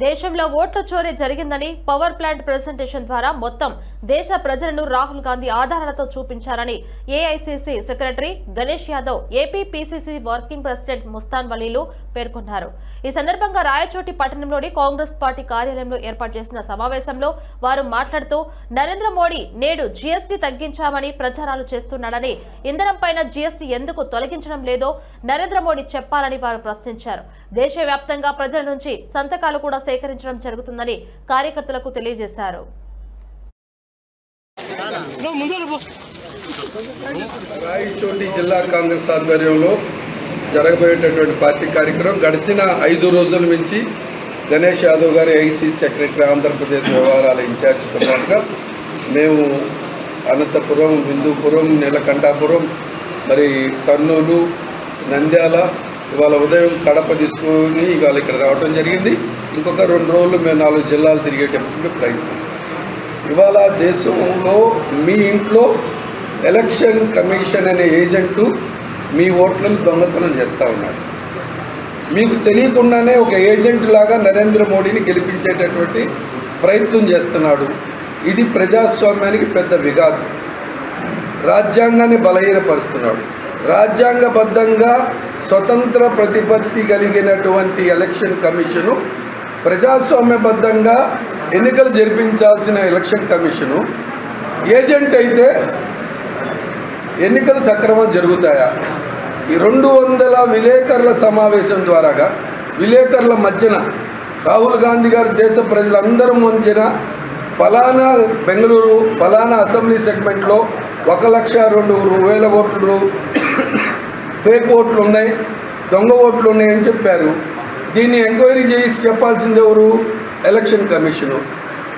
దేశంలో ఓట్ల చోరీ జరిగిందని పవర్ ప్లాంట్ ప్రెజెంటేషన్ ద్వారా మొత్తం దేశ ప్రజలను రాహుల్ గాంధీ ఆధారాలతో చూపించారని AICC secretary Ganesh Yadav AP PCC working president Mustan వలీలు పేర్కొన్నారు. ఈ సందర్భంగా రాయచోటి పట్టణంలోని కాంగ్రెస్ పార్టీ కార్యాలయంలో ఏర్పాటు చేసిన సమావేశంలో వారు మాట్లాడుతూ నరేంద్ర మోడీ నేడు జీఎస్టీ తగ్గించామని ప్రచారాలు చేస్తున్నాడని ఇంధనంపైన జీఎస్టీ ఎందుకు తొలగించడం లేదో నరేంద్ర మోడీ చెప్పాలని వారు ప్రశ్నించారు. దేశవ్యాప్తంగా ప్రజల నుంచి సంతకాలు కూడా సేకరించడం జరుగుతుందని కార్యకర్తలకు తెలియజేశారు. రాయచోటి జిల్లా కాంగ్రెస్ ఆధ్వర్యంలో జరగబోయేటటువంటి పార్టీ కార్యక్రమం గడిచిన ఐదు రోజుల నుంచి గణేష్ యాదవ్ గారు ఐసీ సెక్రటరీ ఆంధ్రప్రదేశ్ వ్యవహారాల ఇన్ఛార్జ్తో పాటుగా మేము అనంతపురం బిందుపురం నీలకంఠాపురం మరి కర్నూలు నంద్యాల ఇవాళ ఉదయం కడప తీసుకుని ఇవాళ ఇక్కడ రావడం జరిగింది. ఇంకొక రెండు రోజులు మేము నాలుగు జిల్లాలు తిరిగేటప్పుడు ప్రయత్నం. ఇవాళ దేశంలో మీ ఇంట్లో ఎలక్షన్ కమిషన్ అనే ఏజెంటు మీ ఓట్లను దొంగతనం చేస్తూ ఉన్నారు. మీకు తెలియకుండానే ఒక ఏజెంట్ లాగా నరేంద్ర మోడీని గెలిపించేటటువంటి ప్రయత్నం చేస్తున్నాడు. ఇది ప్రజాస్వామ్యానికి పెద్ద విఘాతం. రాజ్యాంగాన్ని బలహీనపరుస్తున్నాడు. రాజ్యాంగబద్ధంగా స్వతంత్ర ప్రతిపత్తి కలిగినటువంటి ఎలక్షన్ కమిషను ప్రజాస్వామ్యబద్ధంగా ఎన్నికలు జరిపించాల్సిన ఎలక్షన్ కమిషను. ఏజెంట్ అయితే ఎన్నికలు సక్రమం జరుగుతాయా? ఈ రెండు వందల విలేకరుల సమావేశం ద్వారాగా విలేకరుల మధ్యన రాహుల్ గాంధీ గారు దేశ ప్రజలందరూ మధ్యన ఫలానా బెంగళూరు ఫలానా అసెంబ్లీ సెగ్మెంట్లో ఒక లక్ష రెండు వేల ఓట్లు ఫేక్ ఓట్లు ఉన్నాయి దొంగ ఓట్లు ఉన్నాయని చెప్పారు. దీన్ని ఎంక్వైరీ చేసి చెప్పాల్సింది ఎవరు? Election commission.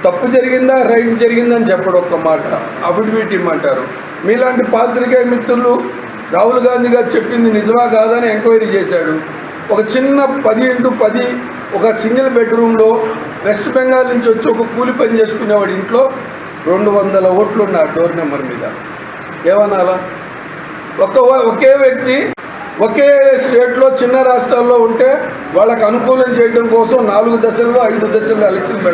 తప్పు జరిగిందా? రైట్ జరిగిందని చెప్పడం ఒక్క మాట. అఫిడవిట్ ఇమ్మంటారు. మీలాంటి పాత్రికేయ మిత్రులు రాహుల్ గాంధీ గారు చెప్పింది నిజమా కాదని ఎంక్వైరీ చేశాడు. ఒక చిన్న పది ఇంటూ పది ఒక సింగిల్ బెడ్రూమ్లో వెస్ట్ బెంగాల్ నుంచి వచ్చి ఒక కూలి పని చేసుకునేవాడి ఇంట్లో రెండు వందల ఓట్లు ఉన్నాయి డోర్ నెంబర్ మీద. ఏమనాలా? ఒక ఒకే వ్యక్తి ఒకే స్టేట్లో చిన్న రాష్ట్రాల్లో ఉంటే వాళ్ళకు అనుకూలం చేయడం కోసం నాలుగు దశల్లో ఐదు దశల్లో ఎలక్షన్ పెడతారు.